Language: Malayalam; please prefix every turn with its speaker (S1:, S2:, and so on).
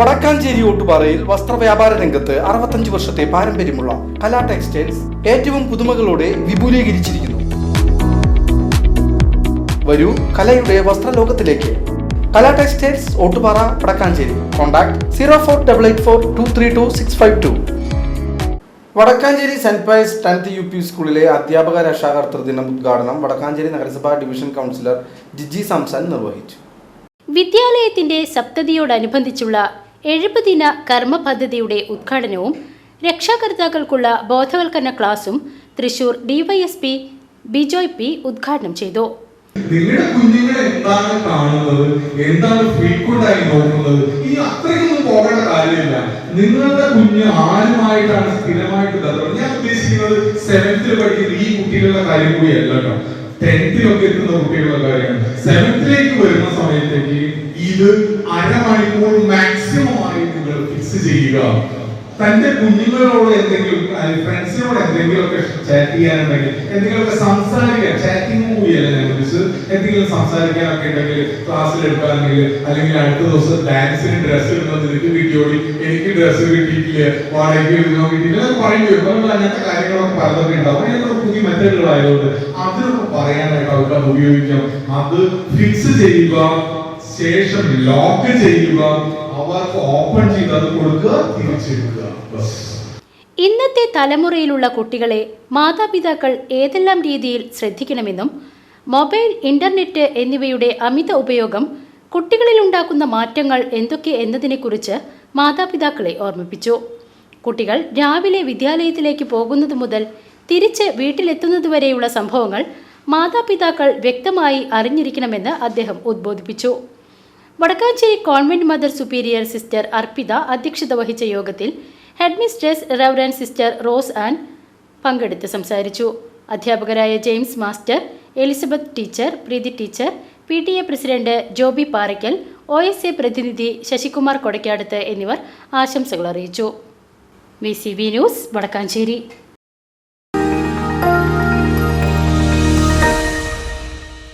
S1: വടക്കാഞ്ചേരി ഓട്ടുപാറയിൽ വസ്ത്രവ്യാപാര രംഗത്ത് അറുപത്തഞ്ച് വർഷത്തെ പാരമ്പര്യമുള്ള കലാ ടെക്സ്റ്റൈൽസ് ഏറ്റവും പുതുമകളോടെ വിപുലീകരിച്ചിരിക്കുന്നു. വരൂ കലയുടെ വസ്ത്രലോകത്തിലേക്ക്. Kala textiles Ottupara Vadakkanchery. Contact zero four double eight four two three two six five two. Vadakkanchery saint Pius tenth U P സ്കൂളിലെ അധ്യാപക രക്ഷാകർത്തൃ ദിനം ഉദ്ഘാടനം വടക്കാഞ്ചേരി നഗരസഭാ ഡിവിഷൻ കൗൺസിലർ ജിജി സാംസൺ നിർവഹിച്ചു.
S2: വിദ്യാലയത്തിന്റെ സപ്തതിയോടനുബന്ധിച്ചുള്ള എഴുപതിന കർമ്മ പദ്ധതിയുടെ ഉദ്ഘാടനവും രക്ഷാകർത്താക്കൾക്കുള്ള ബോധവൽക്കരണ ക്ലാസും തൃശൂർ ഡിവൈഎസ്പി ബിജോയ് പി ഉദ്ഘാടനം ചെയ്തു.
S3: നിങ്ങളുടെ കുഞ്ഞുങ്ങൾ എന്താണ് കാണുന്നത്? എന്താണ് ഫ്രീക്വന്റായി നോക്കുന്നത്? ഈ അത്രയൊന്നും പോകേണ്ട കാര്യമില്ല. നിങ്ങളുടെ കുഞ്ഞ് ആരുമായിട്ടാണ് സ്ഥിരമായിട്ട് ഞാൻ ഉദ്ദേശിക്കുന്നത് സെവൻത്തിൽ പഠിക്കുന്ന ഈ കുട്ടികളുടെ കാര്യം കൂടിയല്ല ടെൻത്തിലൊക്കെ എത്തുന്ന കുട്ടികളുടെ കാര്യമാണ്. സെവൻത്തിലേക്ക് വരുന്ന സമയത്തേക്ക് ഇത് അരമണിക്കൂർ മാക്സിമം ആയി നിങ്ങൾ ഫിക്സ് ചെയ്യുക. തന്റെ കുഞ്ഞുങ്ങളോട് എന്തെങ്കിലും ഫ്രണ്ട്സിനോട് എന്തെങ്കിലുമൊക്കെ ചാറ്റ് ചെയ്യാനുണ്ടെങ്കിൽ എന്തെങ്കിലുമൊക്കെ സംസാരിക്കാൻ ചാറ്റിംഗ് മൂവിയല്ല ഞാൻ വിളിച്ചത് എന്തെങ്കിലും സംസാരിക്കാനൊക്കെ ഉണ്ടെങ്കിൽ ക്ലാസ്സിൽ എടുക്കാണെങ്കിൽ അല്ലെങ്കിൽ അടുത്ത ദിവസം ഡാൻസിന് ഡ്രസ്സ് ഇടുന്നത് നിനക്ക് കിട്ടിയോടി എനിക്ക് ഡ്രസ്സ് കിട്ടിയിട്ടില്ല? വാടകയ്ക്ക് ഇടുന്നോ കിട്ടിയിട്ടില്ല പറയേണ്ടി വരും. നമ്മൾ അങ്ങനത്തെ കാര്യങ്ങളൊക്കെ പലതൊക്കെ ഉണ്ടാവും. അതിനൊക്കെ പുതിയ മെത്തേഡുകളായതുകൊണ്ട് അതിനൊക്കെ പറയാനായിട്ട് അവർക്ക് അത് ഉപയോഗിക്കാം. അത് ഫിക്സ് ചെയ്യുക ശേഷം ലോക്ക് ചെയ്യുക അവർക്ക് ഓപ്പൺ ചെയ്ത് അത്
S2: ഇന്നത്തെ തലമുറയിലുള്ള കുട്ടികളെ മാതാപിതാക്കൾ ഏതെല്ലാം രീതിയിൽ ശ്രദ്ധിക്കണമെന്നും മൊബൈൽ ഇന്റർനെറ്റ് എന്നിവയുടെ അമിത ഉപയോഗം കുട്ടികളിൽ ഉണ്ടാക്കുന്ന മാറ്റങ്ങൾ എന്തൊക്കെ എന്നതിനെക്കുറിച്ച് മാതാപിതാക്കളെ ഓർമ്മിപ്പിച്ചു. കുട്ടികൾ രാവിലെ വിദ്യാലയത്തിലേക്ക് പോകുന്നത് മുതൽ തിരിച്ച് വീട്ടിലെത്തുന്നതുവരെയുള്ള സംഭവങ്ങൾ മാതാപിതാക്കൾ വ്യക്തമായി അറിഞ്ഞിരിക്കണമെന്ന് അദ്ദേഹം ഉദ്ബോധിപ്പിച്ചു. Vadakkanchery convent mother superior sister Arpitha അധ്യക്ഷത വഹിച്ച യോഗത്തിൽ headmistress reverend sister Rose Ann പങ്കെടുത്ത് സംസാരിച്ചു. അധ്യാപകരായ James master Elizabeth teacher Preethi teacher P T A president Joby Parakkal O S A പ്രതിനിധി ശശികുമാർ കൊടക്കാടത്ത് എന്നിവർ ആശംസകൾ അറിയിച്ചു. V C B news Vadakkanchery.